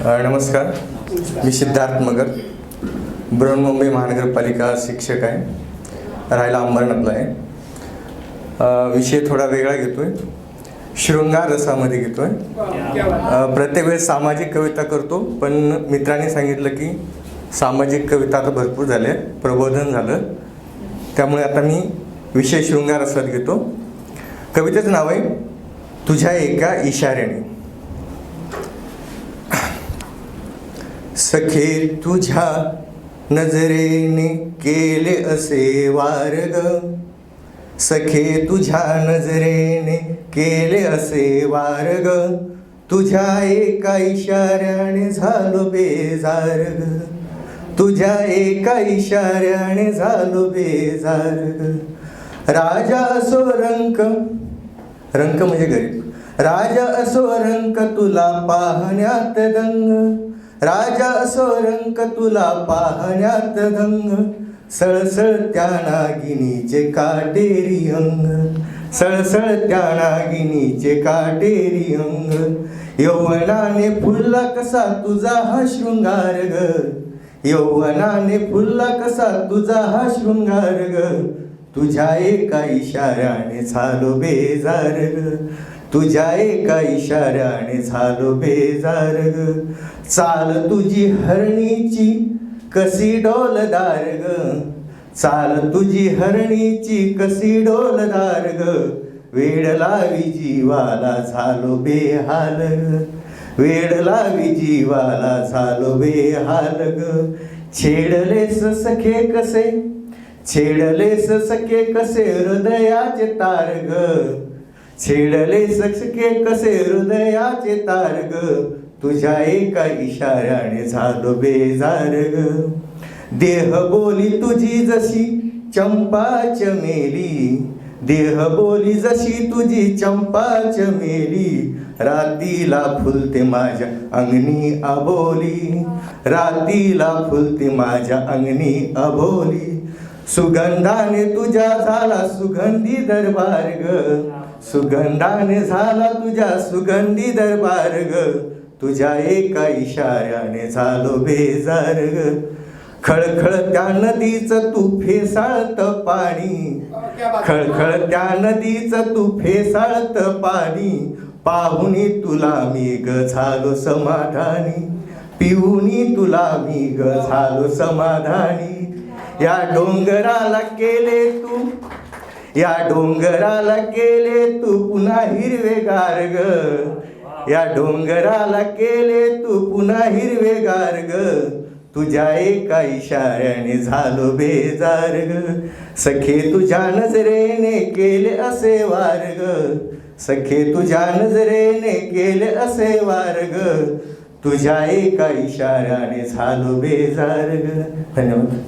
नमस्कार. मी सिद्धार्थ मगर. बृहन्मुंबई महानगरपालिका शिक्षक आहे. राहायला अंबरनाथला आहे. विषय थोडा वेगळा घेतोय. शृंगार रसामध्ये घेतोय. आहे प्रत्येक वेळेस सामाजिक कविता करतो पण मित्रांनी सांगितलं की सामाजिक कविता आता भरपूर झाल्या प्रबोधन झालं. त्यामुळे आता मी विषय शृंगार रसात घेतो. कवितेचं नाव आहे तुझ्या एका इशाऱ्याने. सखे तुझ्या नजरेने केले असे वारग. सखे तुझ्या नजरेने केले असे वारग. तुझ्या एका इशाऱ्याने झालो बेजार ग तुझ्या एका इशाऱ्याने झालो बेजार ग राजा असो रंक. रंक म्हणजे गरीब. राजा असो रंक तुला पाहण्यात दंग. राजा सोरंक तुला पाहण्यात दंग सळसळ त्या नागिनीचे काटेरी अंग. सळसळ त्या नागिनीचे काटेरी अंग. यौवनाने फुलला कसा तुझा हा शृंगार ग यौवनाने फुलला कसा तुझा हा शृंगार ग तुझ्या एका इशाऱ्याने झालो बेजार ग तुझ्या एका इशाऱ्याने झालो बेजार ग. चाल तुझी हरणीची कसी डोलदार ग. चाल तुझी हरणीची कसी डोलदार ग. वेड लावी जीवाला झालो बेहाल ग. वेड लावी जीवाला झालो बेहाल ग. छेडलेस सखे कसे? छेडलेस सखे कसे? हृदयाचे तार ग. छेडले सक्षके कसे हृदयाचे तार ग तुझ्या एका इशाऱ्याने झालो बेजार ग. देह बोली तुझी जशी चंपा चमेली देह बोली जशी तुझी चंपा चमेली रातीला फुलते माझ्या अंगणी अबोली. रातीला फुलते माझ्या अंगणी अबोली. सुगंधाने तुझ्या झाला सुगंधी दरबार ग. सुगंधाने झाला तुझ्या सुगंधी दरबार ग. तुझ्या एका इशाऱ्याने झालो बेजार ग. खळखळ त्या नदीचं तू फेसाळत पाणी. खळखळ त्या नदीचं तू फेसाळत पाणी. पाहुनी तुला मी ग झालो समाधानी. पिऊनी तुला मी ग झालो समाधानी. या डोंगराला केले तू. या डोंगराला केले तू पुन्हा हिरवेगार ग. या डोंगराला केले तू पुन्हा हिरवेगार ग. तुझ्या एका इशाऱ्याने झालो बेजार ग. सखे तुझ्या नजरेने केले असे वार ग. सखे तुझ्या नजरेने केले असे वार ग. तुझ्या एका इशाऱ्याने झालो बेजार ग. धन्यवाद.